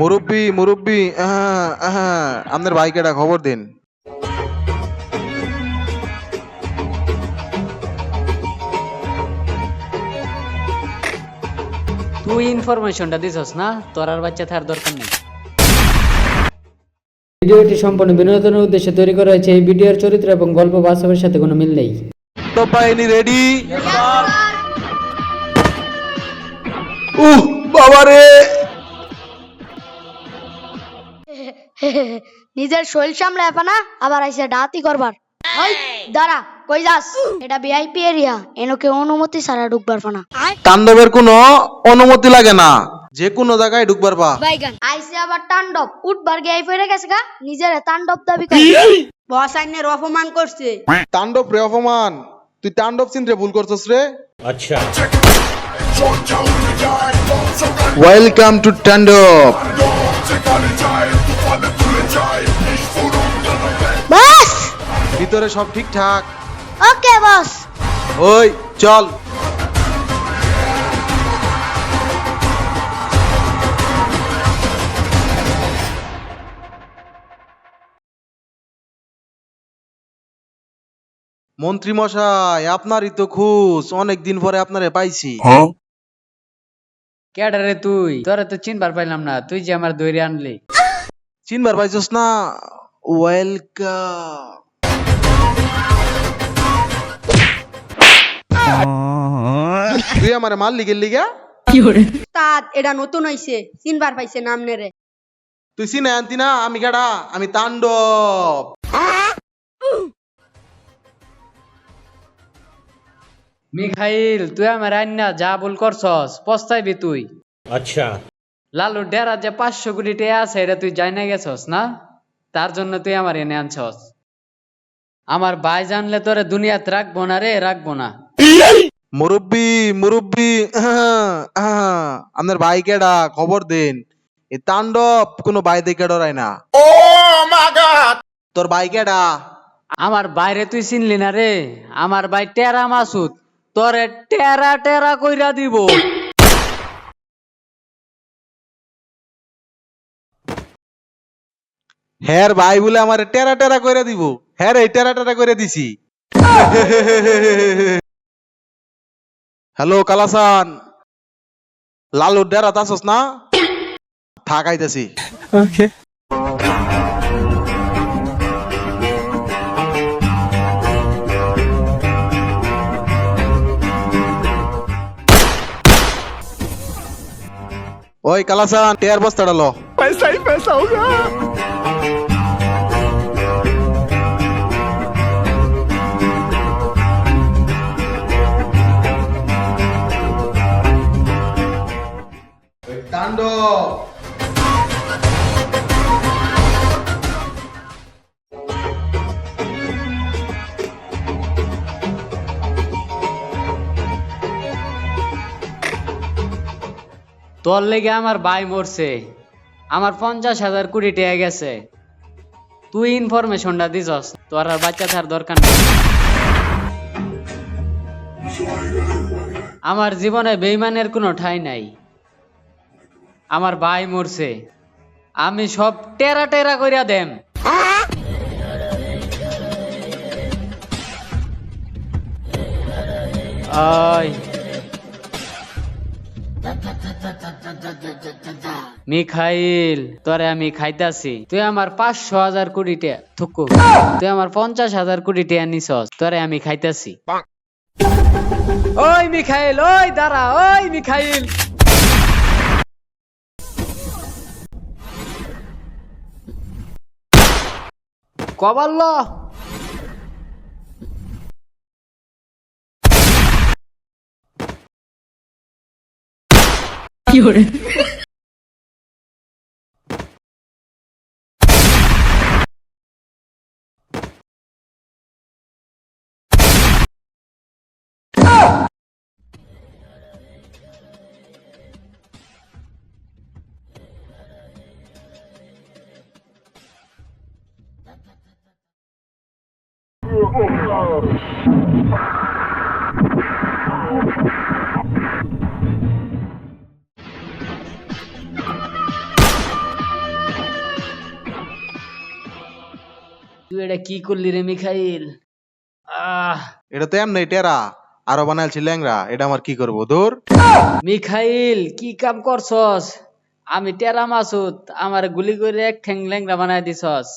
মুরব্বি মুরব্বি আপনার ভাইকেটা খবর দিন। তুই ইনফরমেশনটা দিছস না? তোর আর বাচ্চা থাকার দরকার নেই। ভিডিওটি সম্পূর্ণ বিনোদনের উদ্দেশ্যে তৈরি করা হয়েছে। এই ভিডিওর চরিত্র এবং গল্প বাস্তবের সাথে কোনো মিল নেই। তো বাহিনী রেডি উহ বাবারে! নিজের শরীর সামলায় না আবার আইসে ডাতি করবার। ওই দাঁড়া কই যাস? এটা ভিআইপি এরিয়া এনকে অনুমতি ছাড়া ঢুকবার পানা। তাণ্ডবের কোনো অনুমতি লাগে না যে কোনো জায়গায় ঢুকবার পা। আইসে আবার তাণ্ডব উঠবার গিয়ে ফিরে গেছে গা নিজের তাণ্ডব দাবি করে। বস আইনের অপমান করছে। তাণ্ডব রে অপমান তুই তাণ্ডব চিনতে ভুল করছস রে। আচ্ছা। ওয়েলকাম টু তাণ্ডব ভিতরে সব ঠিকঠাক? ওকে বস। ওই চল। মন্ত্রী মশাই আপনারই তো খুশ অনেক দিন পরে আপনারে পাইছি। কেডা রে তুই? তোরা তো চিনবার পাইলাম না। তুই যে আমার দৈরে আনলি। চিনবার পাইছস না? ওয়েলকাম তুই আমারে মারলি গেলি গা তাত এটা নতুন হইছে চিনবার পাইছে নাম নেরে তুই চিনে আনতি না আমি কেডা আমি তাণ্ডব। মিখাইল তুই আমার আন্না যা ভুল করছস পস্তাইবি তুই। আচ্ছা। লালু ডেরা যে পাঁচশো কোটি টাকা আছে এটা তুই জানা গেছস না? তার জন্য তুই আমার এনে আনছস। আমার ভাই জানলে তোরে দুনিয়াতে রাখব না রে রাখব না। মুরব্বি মুরব্বি আপনার ভাই কেডা? খবর দেন। এই তাণ্ডব কোনো ভাই দেখে ডরায় না। ও তোর ভাই কেডা? আমার বাইরে তুই চিনলি না রে? আমার ভাই টেরা মাসুদ। তোরে টেরা টেরা কইরা দিব। হ্যার ভাই বলে আমার টেরা টেরা করে দিব। হ্যাঁ রে টেরা টেরা করে দিছি। হ্যালো কালাসান। লালু ডেরা তাসস না? থাকাইতেছি ওকে। ওই কালাসান টেয়ার বস্তাটা লো। তাণ্ডব তোর লেগে আমার ভাই মরছে। আমার পঞ্চাশ হাজার কোটি টাকা গেছে। তুই ইনফরমেশনটা দিছস, তোর আর বাচ্চা থার দরকার নেই। আমার জীবনে বেইমানের কোনো ঠাই নাই। আমার ভাই মরছে। আমি সব টেরা টেরা করিয়া দেম। আয়। মিখাইল, তোরে আমি খাইতাছি। তুই আমার পাঁচশো হাজার কোটি টাকা থুকু। তুই আমার পঞ্চাশ হাজার কোটি টাকা নিছস, তোরে আমি খাইতাছি। ওই মিখাইল, ওই দাঁড়া, ওই মিখাইল। কবাল্ল। 有人。啊！তুই এটা কি করলি রে মিখাইল? আহ! এটা তো এমনি টেরা। আরও বানাইছি ল্যাংরা এটা আমার কি করব দূর মিখাইল কি কাম করছস? আমি টেরা মাসুদ আমার গুলি করে এক ঠ্যাং ল্যাংরা বানাই দিছস।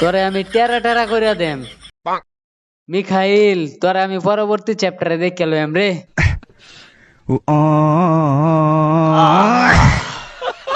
তোরে আমি টেরা টেরা করে দেম। মিখাইল তোরে আমি পরবর্তী চ্যাপ্টারে দেখে লইম রে।